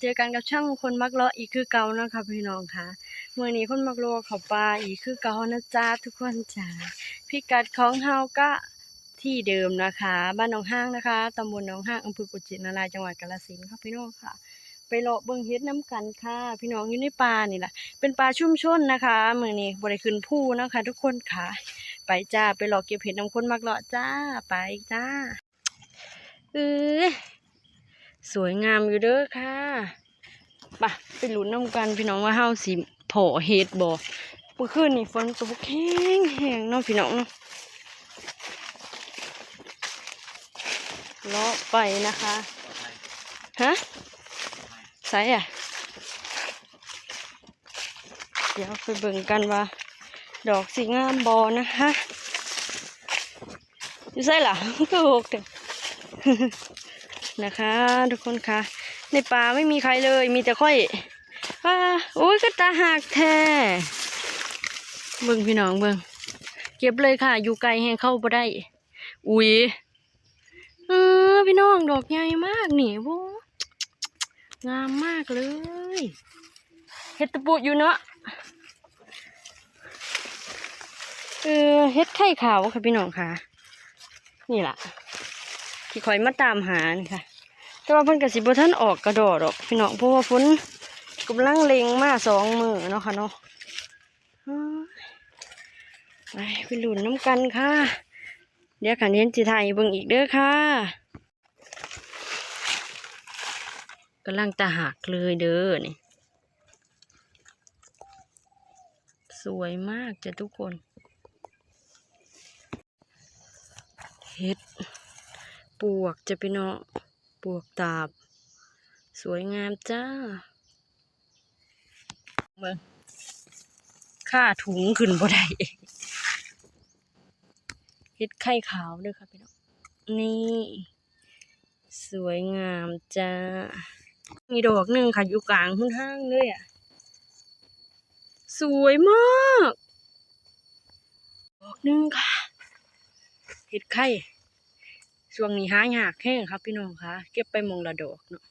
เจอกันกับช่างคนมักเลาะอีกคือเก่านะคะพี่น้องค่ะเมื่อนี้คนมักเลาะเขาปลาอีกคือเก่านะจ๊ะทุกคนจ้าพิกัดของเฮาก็ที่เดิมนะคะ บ้านหนองห้างนะคะตำบลหนองห้างอำเภอกุจินารายจังหวัดกาฬสินธุ์ค่ะพี่น้องค่ะ ไปเลาะเบิ่งเฮ็ดน้ำกันค่ะ พี่น้องอยู่ในป่านี่แหละเป็นป่าชุ่มชนนะคะเมื่อนี้บริขึ้นผู้นะคะ ทุกคนค่ะ ไปจ้าไปเลาะเก็บเห็ดน้ำคนมักเลาะจ้าไปจ้าเออ สวยงามอยู่เด้อค่ะไปไปลุ้นน้ำกันพี่น้องว่าเฮาสิเพาะเห็ดบ่เมื่อคืนนี่ฝนตกแห้งแห้งๆเนาะพี่น้องเนาะเลาะไปนะคะฮะใส่อะเดี๋ยวไปเบิ่งกันว่า ดอกสีงามบอนะคะอยู่ใส่ล่ะก็หกเถอะ นะคะ ทุกคนคะในป่าไม่มีใครเลย มีแต่ค่อยอ่าโอ้ยก็ตาหักแท้เบิ่งพี่น้องเบิ่งเก็บเลยค่ะ อยู่ไกลแหงเข้าบ่ได้ อุ้ยเออพี่น้องดอกใหญ่มากนี่โว้งามมากเลยเห็ดตะปูอยู่เนาะเออเห็ดไข่ขาวค่ะพี่น้องค่ะ นี่ล่ะ ที่คอยมาตามหานี่ค่ะ แต่ว่าเพิ่นกสิบท่านออกกระโดดหรอกพี่น้องเพราะว่าฝนกำลังเล็งมาสองมือเนาะค่ะเนาะอ้าวไปไปหลุนน้ำกันค่ะ เดี๋ยวขันเห็นจิไทยเบิ่งอีกเด้อค่ะกำลังตาหักเลยเด้อนี่สวยมากจ้ะทุกคน เห็ด ปวกจะไปเนาะ ปวกตาบ สวยงามจ้าเบิ่งค่าถุงขึ้นบ่ได้เห็ดไข่ขาวด้อค่ะพี่น้อง นี่ สวยงามจ้า มีดอกหนึ่งค่ะอยู่กลางหุ้นห้างเลยอะ สวยมาก ดอกหนึ่งค่ะเห็ดไข่ ช่วงนี้หายากแห้งครับพี่น้องคะเก็บไปหมองละดอกเนาะ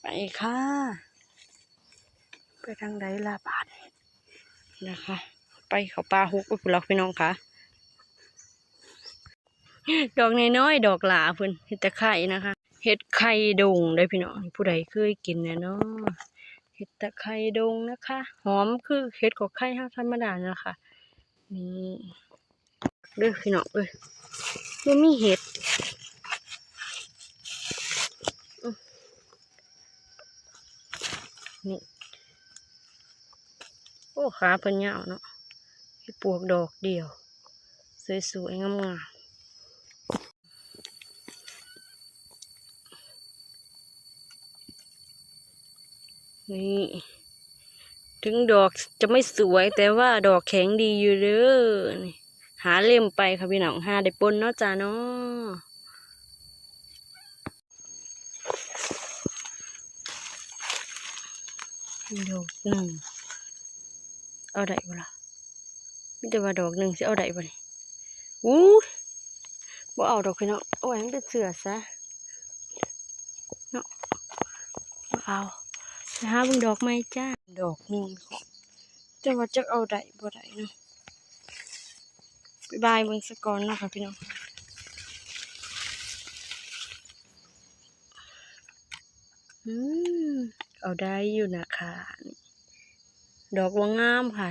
ไปค่ะ ไปทางใดลาบาดนะคะ ไปเขาปลาฮุกไปพุ่นลักพี่น้องคะดอกน้อยๆดอกหลาเพิ่นเห็ดตะไคร่นะคะเห็ดไข่ดงได้อพี่น้องผู้ใดเคยกินเนี่ยเนาะเห็ดตะไคร่ดงนะคะ หอมคือเห็ดของไข่ห้าธรรมดานะคะนี่เด้อพี่น้องเอ้ย มันมีเห็ดนี่ โอ้ขาเพิ่นยาวเนาะเห็ดปวกดอกเดียว สวยๆงามๆนี่ถึงดอกจะไม่สวยแต่ว่าดอกแข็งดีอยู่เด้อนี่ หาเล่มไปค่ะพี่น้องหาได้ปนเนาะจ้าเนาะดอกหนึ่งเอาได้บ่ล่ะมีแต่ว่าดอกหนึ่งสิเอาได้บ่นี่อู้บ่เอาดอกพี่น้องเอาไว้ให้มันเป็นเสือซะเนาะบ่เอานะฮะเบิ่งดอกไม้จ้าดอกหนึ่งจะว่าจะเอาได้บ่ได้เนาะ บ๊ายบายเบิ่งสะก่อนเนาะค่ะพี่น้องอืมเอาได้อยู่นะคะนี่ดอกว่างามค่ะ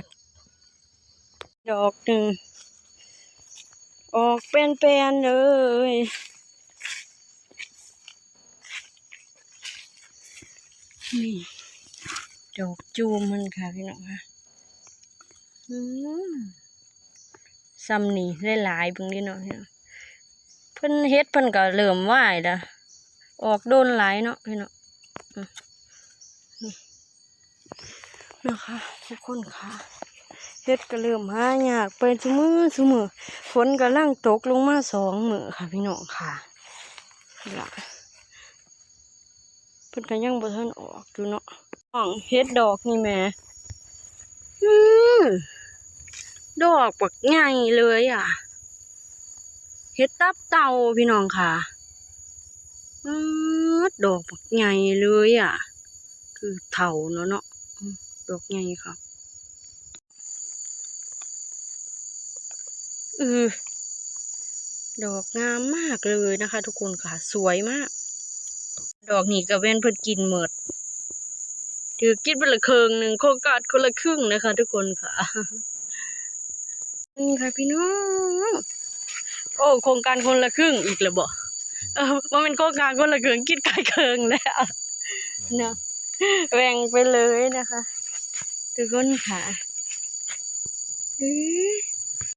ดอกหนึ่ง ออกเป็นๆเลยนี่ดอกจูมมันค่ะพี่น้องค่ะ อืม ซ้ำนี่หลายๆเบิ่งดิเนาะเพิ่นเฮ็ดเพิ่นก็เริ่มไหวแล้วออกโดนหลายเนาะพี่น้องอืมนี่นะคะทุกคนค่ะเฮ็ดก็เริ่มหายากไปซุมือซุมือฝนก็ลังตกลงมาสองมือค่ะพี่น้องค่ะล่ะเพิ่นก็ยังบ่ทันออกอยู่เนาะห้องเฮ็ดดอกนี่แม่อือ ดอกบักใหญ่เลยอะเฮ็ดตับเต่าพี่น้องค่ะอือดอกบักใหญ่เลยอะ คือเถาเนาะเนาะดอกใหญ่ครับเออดอกงามมากเลยนะคะ ทุกคนค่ะ สวยมาก ดอกนี้ก็เว้นเพิ่นกินหมดถือกินไปละครึ่งหนึ่งโคการคนละครึ่งนะคะ ทุกคนค่ะ นี่ค่ะพี่น้อง โอ้โครงการคนละครึ่งอีกแล้วบ่เออมันเป็นโครงการคนละครึ่งกินไก่เคิงแล้วเนาะแบ่งไปเลยนะคะทุกคนค่ะเอ้ย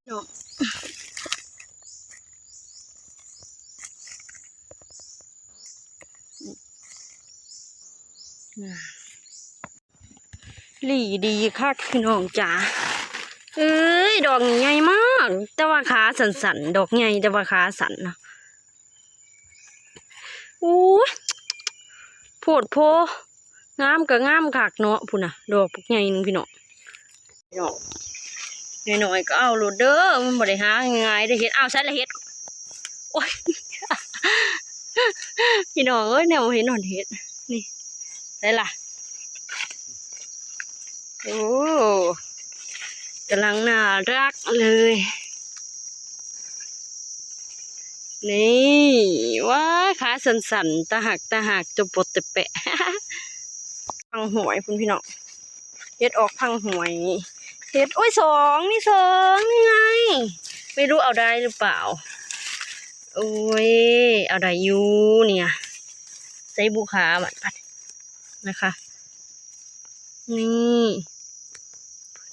เนาะอ่าหลีดีค่ะพี่น้องจ๋า เอ้ยดอกใหญ่มาก แต่ว่าขาสันๆดอกใหญ่แต่ว่าขาสันนะโอ้โพดโพงามก็งามคักเนาะพุ่นน่ะ ดอกพวกใหญ่หนึงพี่น้องพี่น้องหน่อยๆก็เอาโลดเด้อมันบ่ได้หาง่ายได้เฮ็ดเอาใส่ละเฮ็ดโอ้ยพี่น้องเอ้ยแนวเห็นหนอนเฮ็ดนี่ได้ล่ะโอ้ กำลังน่ารักเลย นี่ว้าขาสันๆตาหักตาหักจะปดจะแปะพังหวยคุณพี่น้องเฮ็ดออกพังหวยเฮ็ดโอ้ยสองนี่สองนี่ไง ไม่รู้เอาได้หรือเปล่า โอ้ย เอาได้อยู่เนี่ยใส่บุขาบัดปัดนะคะ นี่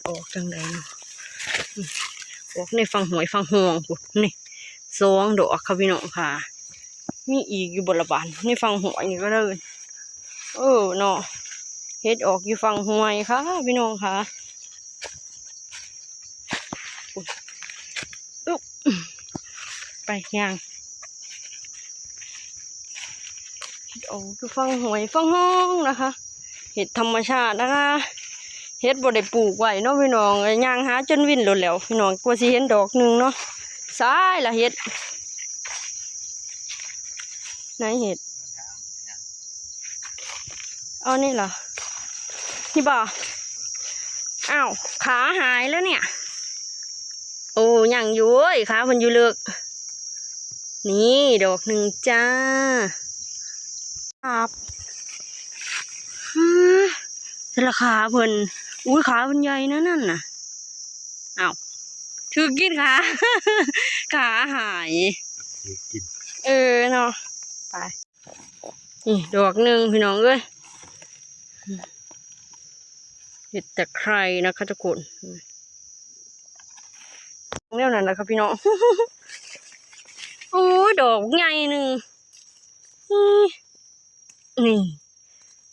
ออกจังไดเนาะออกในฟังหวยฟังห่วงพุดนี่สองดอกค่ะพี่น้องค่ะ มีอีกอยู่บนละบานในฟังหวยนี่ก็เลยเออเนาะเฮ็ดออกอยู่ฟังหวยค่ะ พี่น้องค่ะอุ๊บไปย่างเฮ็ดออกอยู่ฟังหวยฟังห้องนะคะ เห็ดธรรมชาตินะคะ เฮ็ดบ่ได้ปลูกไว้เนาะพี่น้องย่างหาจนวิ่นโลดแล้วพี่น้องกว่าสิเห็นดอกหนึงเนาะสายละเฮ็ดไหนเห็ดเอานี่เหรอนี่บ่อ้าวขาหายแล้วเนี่ย โอ้ยังอยู่เว้ยขามันอยู่เลิกนี่ดอกหนึ่งจ้าครับฮึสราขาเพิ่น อุ้ยขาเพิ่นใหญ่นะนั่นน่ะอ้าวถือกินขา ขาหายกิน เออเนาะไปนี่ดอกหนึ่งพี่น้องเอ้ยเห็ดแต่ใครนะคะทุกคนเรื่องนั้นนะครับพี่น้องโอ้ยดอกใหญ่หนึ่งนี่นี่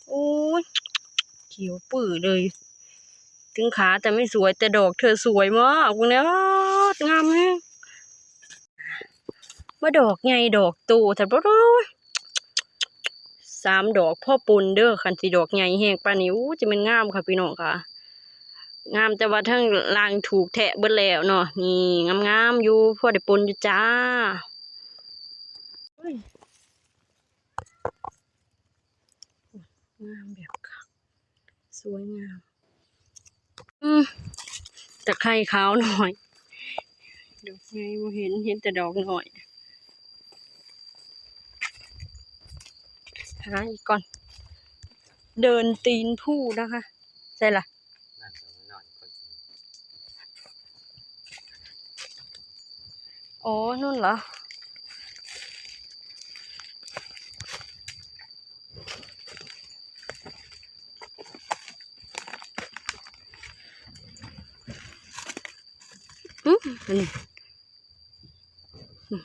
โอ้ยเขียวปื้อเลย ถึงขาแต่ไม่สวยแต่ดอกเธอสวยมากพวกเนี้ยงามแฮงมาดอกไงดอกโตแต่บ่รู้สามดอกพ่อปุนเด้อคันสิดอกใหญ่แหงปานนี้อู้จะเป็นงามค่ะพี่น้องค่ะงามแต่ว่าทั้งลางถูกแทะเบิดแล้วเนาะนี่งามๆอยู่พ่อได้ปนอยู่จ้าเฮ้ยงามแบบค่ะสวยงาม อืมตะไคร้ขาวหน่อยดอกไงบ่เห็นเห็นแต่ดอกหน่อยหาอีกก่อน เดินตีนผู้นะคะ ใช่ล่ะนั่นก็ไม่นอนคนอ๋อนู่นเหรอ อันนี้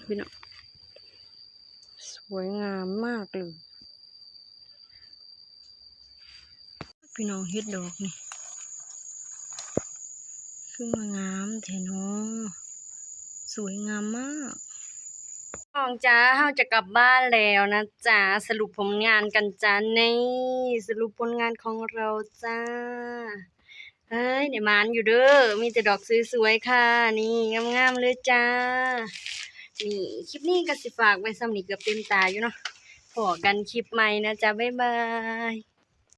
พี่น้องสวยงามมากเลย พี่น้องเฮ็ดดอกนี่คือมางามแทนอสวยงามมากน้องจ้าเฮาจะกลับบ้านแล้วนะจ้าสรุปผลงานกันจ้านี่สรุปผลงานของเราจ้า เฮ้ยเดี๋ยวมานอยู่เด้อ มีแต่ดอกสวยๆค่ะ นี่งามๆเลยจ้า นี่คลิปนี้ก็สิฝากไว้สำหรับเกือบเต็มตาอยู่เนาะพอกันคลิปใหม่นะจ๊ะบ๊ายบาย